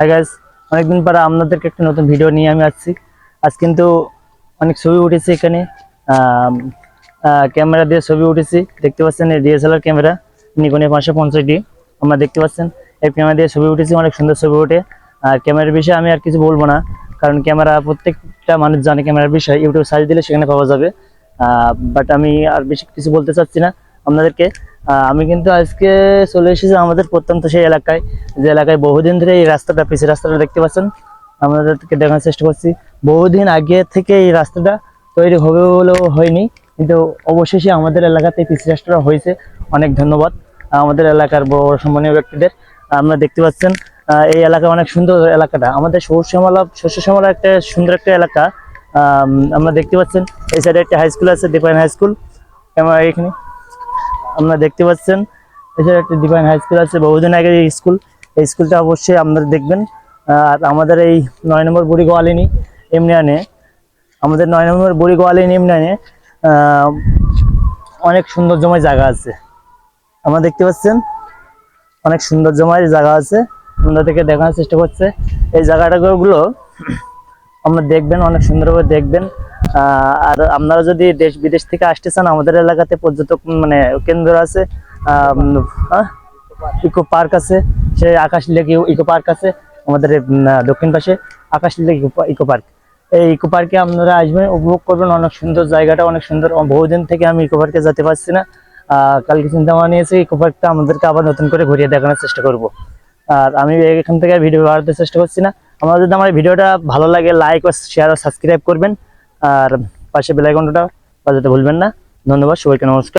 Hi guys অনেকদিন পরে আপনাদেরকে একটা নতুন ভিডিও নিয়ে আমি আসছি। আজ কিন্তু অনেক ছবি উঠেছি এখানে। ক্যামেরা দিয়ে ছবি উঠেছি। দেখতে পাচ্ছেন ডিএসএলআর ক্যামেরা নিকনে পাঁচশো পঞ্চাশ ডি আমরা দেখতে পাচ্ছেন, এই ক্যামেরা দিয়ে ছবি উঠেছি, অনেক সুন্দর ছবি ওঠে। আর ক্যামেরার বিষয়ে আমি আর কিছু বলব না, কারণ ক্যামেরা প্রত্যেকটা মানুষ জানে ক্যামেরার বিষয়। ইউটিউব সার্চ দিলে সেখানে পাওয়া যাবে। বাট আমি আর বেশি কিছু বলতে চাচ্ছি না আপনাদেরকে। আমি কিন্তু আজকে চলে এসেছি আমাদের প্রত্যন্ত সেই এলাকায় যে এলাকায় বহুদিন ধরে এই রাস্তাটা পিসি রাস্তাটা দেখতে পাচ্ছেন। আমাদেরকে দেখার চেষ্টা করছি। বহুদিন আগে থেকে এই রাস্তাটা তৈরি হবে বলেও হয়নি কিন্তু অবশেষে আমাদের এলাকাতে পিসি রাস্তাটা হয়েছে। অনেক ধন্যবাদ আমাদের এলাকার বড় সম্মানীয় ব্যক্তিদের। আমরা দেখতে পাচ্ছেন এই এলাকা অনেক সুন্দর এলাকাটা। আমাদের শস্য শ্যামলা শস্য শ্যামলা একটা সুন্দর একটা এলাকা। আম, আমরা দেখতে পাচ্ছেন এই সাইডে একটা হাই স্কুল আছে ডিপাইন হাই স্কুল এখানে? আপনারা দেখতে পাচ্ছেন। এছাড়া একটি ডিভাইন হাই স্কুল আছে বহুদিন আগে এই স্কুল এই স্কুলটা অবশ্যই আপনারা দেখবেন। আর আমাদের এই নয় নম্বর বুড়ি গোয়ালিনী এমনিয়ানে আমাদের নয় নম্বর বুড়ি গোয়ালিনী আহ, অনেক সৌন্দর্যময় জায়গা আছে। আমরা দেখতে পাচ্ছেন অনেক সৌন্দর্যময় জায়গা আছে। আপনাদেরকে দেখানোর চেষ্টা করছে। এই জায়গাটাগুলো আপনারা দেখবেন অনেক সুন্দরভাবে দেখবেন। আর আপনারা যদি দেশ বিদেশ থেকে আসতে চান, আমাদের এলাকাতে পর্যটক মানে কেন্দ্র আছে ইকো পার্ক আছে, সেই আকাশ লেক ইকো পার্ক আছে, আমাদের দক্ষিণ পাশে আকাশ লেক ইকো পার্ক। এই ইকো পার্কে আপনারা আসবেন, উপভোগ করবেন, অনেক সুন্দর জায়গাটা, অনেক সুন্দর বহুদিন থেকে আমি ইকো পার্কে যেতে পারছি না। কালকে চিন্তা ভাবনা নিয়েছি, ইকো পার্কটা আমাদেরকে আবার নতুন করে ঘুরিয়ে দেখানোর চেষ্টা করব। আর আমি এখান থেকে ভিডিও বানাতে চেষ্টা করছি না। আমার যদি আমার ভিডিওটা ভালো লাগে লাইক ও শেয়ার ও সাবস্ক্রাইব করবেন। আর পাশে বেলাইকনটা বাজাতে ভুলবেন না। ধন্যবাদ সবাইকে নমস্কার।